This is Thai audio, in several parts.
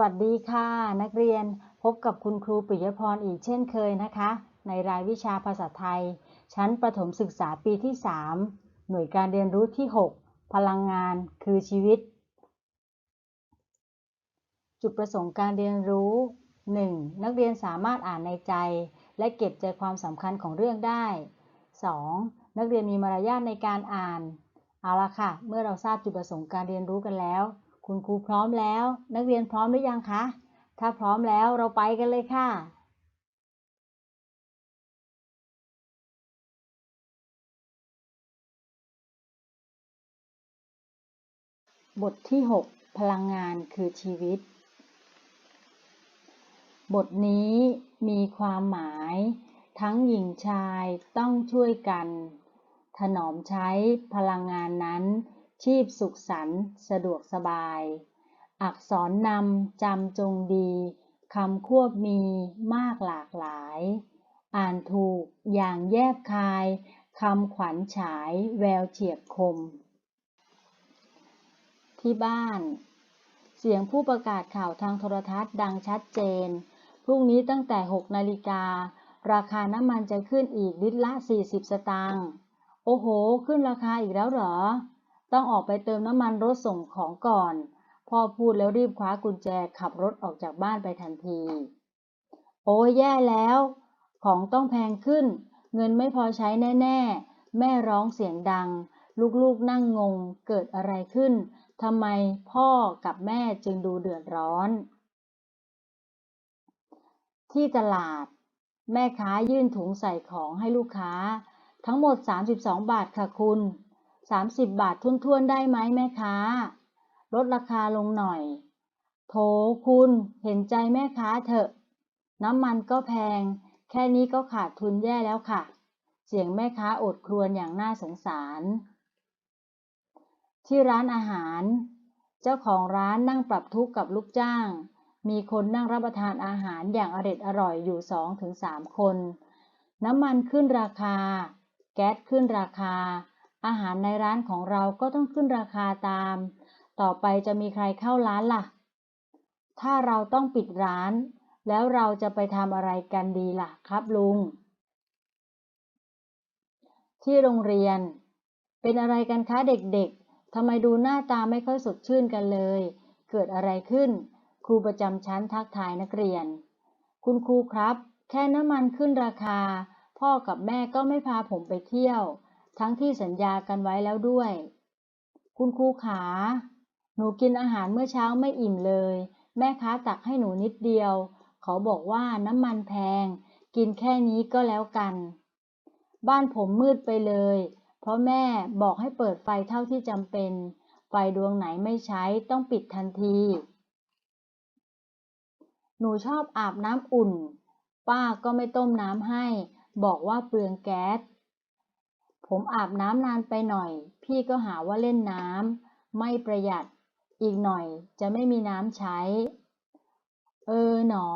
วัสดีค่ะ นักเรียนพบกับคุณครูปิยพรอีกเช่นเคยนะคะ ในรายวิชาภาษาไทย ชั้นประถมศึกษาปีที่ 3 หน่วยการเรียนรู้ที่ 6 พลังงานคือชีวิต จุดประสงค์การเรียนรู้ 1. นักเรียนสามารถอ่านในใจ และเก็บใจความสำคัญของเรื่องได้ 2. นักเรียนมีมารยาทในการอ่าน เอาละค่ะ เมื่อเราทราบจุดประสงค์การเรียนรู้กันแล้ว คุณครูพร้อมแล้ว นักเรียนพร้อมหรือยังคะ ถ้าพร้อมแล้วเราไปกันเลยค่ะ บทที่ 6 พลังงานคือชีวิต บทนี้มีความหมาย ทั้งหญิงชายต้องช่วยกัน ถนอมใช้พลังงานนั้น ชีพสุขสันต์สะดวกสบาย อักษรนำจำจงดีคำควบมีมากหลากหลาย อ่านถูกอย่างแยบคายคำขวัญฉายแววเฉียบคม ที่บ้าน เสียงผู้ประกาศข่าวทางโทรทัศน์ดังชัดเจน พรุ่งนี้ตั้งแต่ 6 นาฬิกา ราคาน้ำมันจะขึ้นอีกลิตรละ 40 สตางค์ โอ้โห ขึ้นราคาอีกแล้วเหรอ ต้องออกไปเติมน้ำมันรถส่งของก่อน พ่อพูดแล้วรีบคว้ากุญแจขับรถออกจากบ้านไปทันที โอ้ยแย่แล้ว ของต้องแพงขึ้น เงินไม่พอใช้แน่ ๆ แม่ร้องเสียงดัง ลูกๆนั่งงงเกิดอะไรขึ้นทำไมพ่อกับแม่จึงดูเดือดร้อน ที่ตลาด แม่ค้ายื่นถุงใส่ของให้ลูกค้า ทั้งหมด 32 บาทค่ะคุณ 30 บาททุ่นๆได้ไหมแม่ค้า ลดราคาลงหน่อย โถคุณเห็นใจแม่ค้าเถอะ น้ำมันก็แพง แค่นี้ก็ขาดทุนแย่แล้วค่ะ เสียงแม่ค้าอดครวญอย่างน่าสงสาร ที่ร้านอาหาร เจ้าของร้านนั่งปรับทุกข์กับลูกจ้าง มีคนนั่งรับประทานอาหารอย่างอร็ดอร่อยอยู่สองถึงสามคน น้ำมันขึ้นราคา แก๊สขึ้นราคา อาหารในร้านของเราก็ต้องขึ้นราคาตาม ต่อไปจะมีใครเข้าร้านล่ะ ถ้าเราต้องปิดร้าน แล้วเราจะไปทำอะไรกันดีล่ะครับลุง ที่โรงเรียน เป็นอะไรกันคะเด็กๆทำไมดูหน้าตาไม่ค่อยสดชื่นกันเลย เกิดอะไรขึ้น ครูประจำชั้นทักทายนักเรียน คุณครูครับ แค่น้ำมันขึ้นราคา พ่อกับแม่ก็ไม่พาผมไปเที่ยว ทั้งที่สัญญากันไว้แล้วด้วย คุณครูขา หนูกินอาหารเมื่อเช้าไม่อิ่มเลย แม่ค้าตักให้หนูนิดเดียว เขาบอกว่าน้ำมันแพง กินแค่นี้ก็แล้วกัน บ้านผมมืดไปเลย เพราะแม่บอกให้เปิดไฟเท่าที่จำเป็น ไฟดวงไหนไม่ใช้ต้องปิดทันที หนูชอบอาบน้ำอุ่น ป้าก็ไม่ต้มน้ำให้ บอกว่าเปลืองแก๊ส ผมอาบน้ำนานไปหน่อย พี่ก็หาว่าเล่นน้ำไม่ประหยัด อีกหน่อยจะไม่มีน้ำใช้ เออหนอ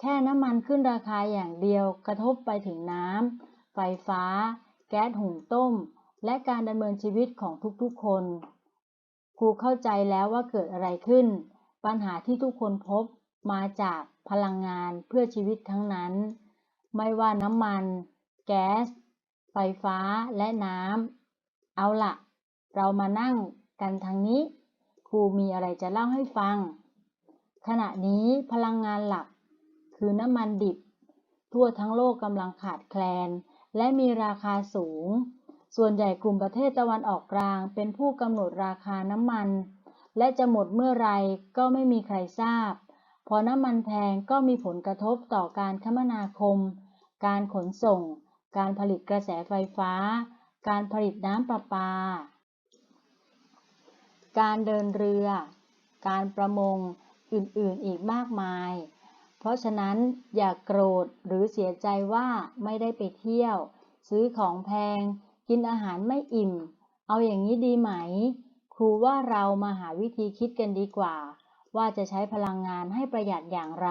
แค่น้ำมันขึ้นราคาอย่างเดียวกระทบไปถึงน้ำ ไฟฟ้า แก๊สหุงต้ม และการดำเนินชีวิตของทุกๆคนครูเข้าใจแล้วว่าเกิดอะไรขึ้น ปัญหาที่ทุกคนพบมาจากพลังงานเพื่อชีวิตทั้งนั้น ไม่ว่าน้ำมัน แก๊ส ฟฟ้าและน้ำ เอาละเรามานั่งกันทางนี้ ครูมีอะไรจะเล่าให้ฟัง ขณะนี้พลังงานหลัก คือน้ำมันดิบ ทั่วทั้งโลกกำลังขาดแคลน และมีราคาสูง ส่วนใหญ่กลุ่มประเทศตะวันออกกลาง เป็นผู้กำหนดราคาน้ำมัน และจะหมดเมื่อไรก็ไม่มีใครทราบ พอน้ำมันแพงก็มีผลกระทบต่อการคมนาคม การขนส่ง การผลิตกระแสไฟฟ้า การผลิตน้ำประปา การเดินเรือ การประมง อื่นๆอีกมากมาย เพราะฉะนั้นอย่ากโกรธหรือเสียใจว่าไม่ได้ไปเที่ยว ซื้อของแพง กินอาหารไม่อิ่ม เอาอย่างนี้ดีไหม ครูว่าเรามาหาวิธีคิดกันดีกว่า ว่าจะใช้พลังงานให้ประหยัดอย่างไร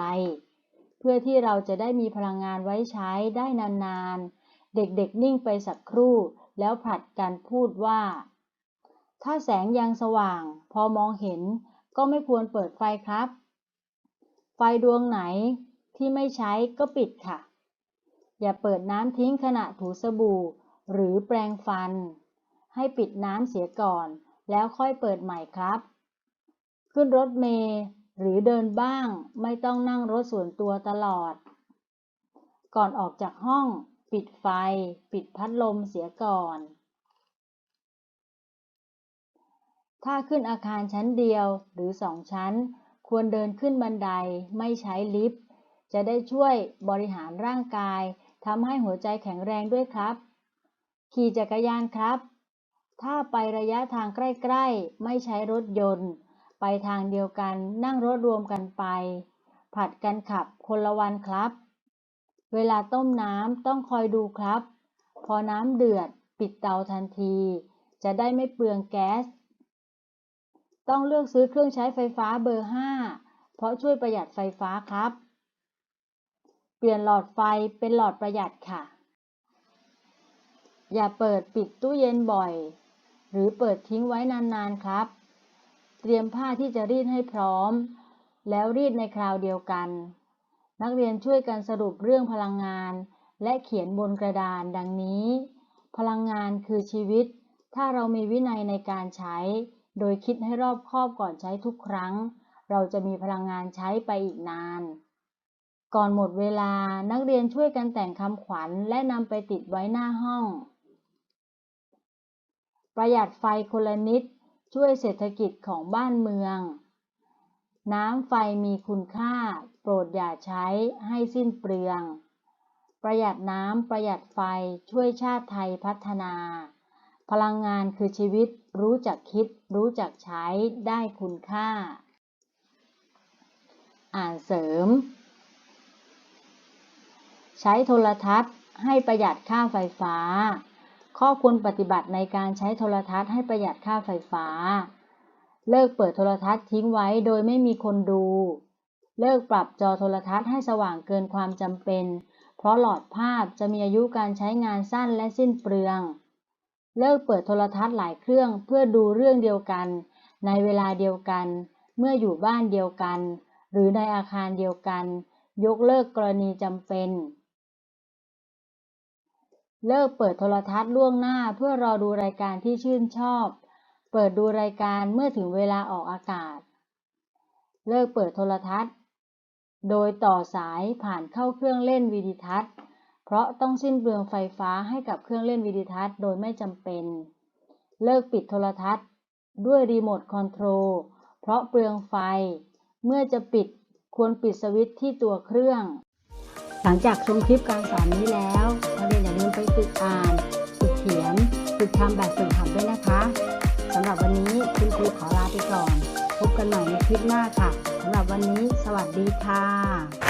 เพื่อที่เราจะได้มีพลังงานไว้ใช้ได้นานๆ เด็กๆนิ่งไปสักครู่ แล้วผลัดกันพูดว่า ถ้าแสงยังสว่าง พอมองเห็นก็ไม่ควรเปิดไฟครับ ไฟดวงไหนที่ไม่ใช้ก็ปิดค่ะ อย่าเปิดน้ำทิ้งขณะถูสบู่ หรือแปรงฟัน ให้ปิดน้ำเสียก่อน แล้วค่อยเปิดใหม่ครับ ขึ้นรถเมล์หรือเดินบ้างไม่ต้องนั่งรถส่วนตัวตลอด ก่อนออกจากห้อง ปิดไฟ ปิดพัดลมเสียก่อน ถ้าขึ้นอาคารชั้นเดียวหรือสองชั้น ควรเดินขึ้นบันไดไม่ใช้ลิฟต์ จะได้ช่วยบริหารร่างกายทำให้หัวใจแข็งแรงด้วยครับ ขี่จักรยานครับ ถ้าไประยะทางใกล้ๆ ไม่ใช้รถยนต์ ไปทางเดียวกันนั่งรถรวมกันไป ผัดกันขับคนละวันครับ เวลาต้มน้ำต้องคอยดูครับ พอน้ำเดือดปิดเตาทันที จะได้ไม่เปลืองแก๊ส ต้องเลือกซื้อเครื่องใช้ไฟฟ้าเบอร์ 5 เพราะช่วยประหยัดไฟฟ้าครับ เปลี่ยนหลอดไฟเป็นหลอดประหยัดค่ะ อย่าเปิดปิดตู้เย็นบ่อย หรือเปิดทิ้งไว้นานๆครับ เตรียมผ้าที่จะรีดให้พร้อม แล้วรีดในคราวเดียวกัน นักเรียนช่วยกันสรุปเรื่องพลังงาน และเขียนบนกระดานดังนี้ พลังงานคือชีวิต ถ้าเรามีวินัยในการใช้ โดยคิดให้รอบคอบก่อนใช้ทุกครั้ง เราจะมีพลังงานใช้ไปอีกนาน ก่อนหมดเวลานักเรียนช่วยกันแต่งคำขวัญและนำไปติดไว้หน้าห้อง ประหยัดไฟคนละนิด ช่วยเศรษฐกิจของบ้านเมือง น้ำไฟมีคุณค่า รดอย่าใช้ให้สิ้นเปลือง ประหยัดน้ำประหยัดไฟช่วยชาติไทยพัฒนา พลังงานคือชีวิตรู้จักคิด รู้จักใช้ได้คุณค่า อ่านเสริม ใช้โทรทัศน์ให้ประหยัดค่าไฟฟ้า ข้อควรปฏิบัติในการใช้โทรทัศน์ให้ประหยัดค่าไฟฟ้า เลิกเปิดโทรทัศน์ทิ้งไว้โดยไม่มีคนดู เลิกปรับจอโทรทัศน์ให้สว่างเกินความจำเป็น เพราะหลอดภาพจะมีอายุการใช้งานสั้นและสิ้นเปลือง เลิกเปิดโทรทัศน์หลายเครื่องเพื่อดูเรื่องเดียวกัน ในเวลาเดียวกัน เมื่ออยู่บ้านเดียวกัน หรือในอาคารเดียวกัน ยกเลิกกรณีจำเป็น เลิกเปิดโทรทัศน์ล่วงหน้าเพื่อรอดูรายการที่ชื่นชอบ เปิดดูรายการเมื่อถึงเวลาออกอากาศ เลิกเปิดโทรทัศน์ โดยต่อสายผ่านเข้าเครื่องเล่นวิดิทัศน์ เพราะต้องสิ้นเปลืองไฟฟ้าให้กับเครื่องเล่นวิดิทัศน์โดยไม่จำเป็น เลิกปิดโทรทัศน์ ด้วยรีโมทคอนโทรล เพราะเปลืองไฟ เมื่อจะปิดควรปิดสวิตช์ที่ตัวเครื่อง หลังจากชมคลิปการสอนนี้แล้วนักเรียนอย่าลืมไปฝึกอ่าน ฝึกเขียน ฝึกทำแบบฝึกหัดด้วยนะคะสำหรับวันนี้คุณครูขอลาไปก่อน พบกันใหม่ในคลิปหน้าค่ะ วันนี้สวัสดีค่ะ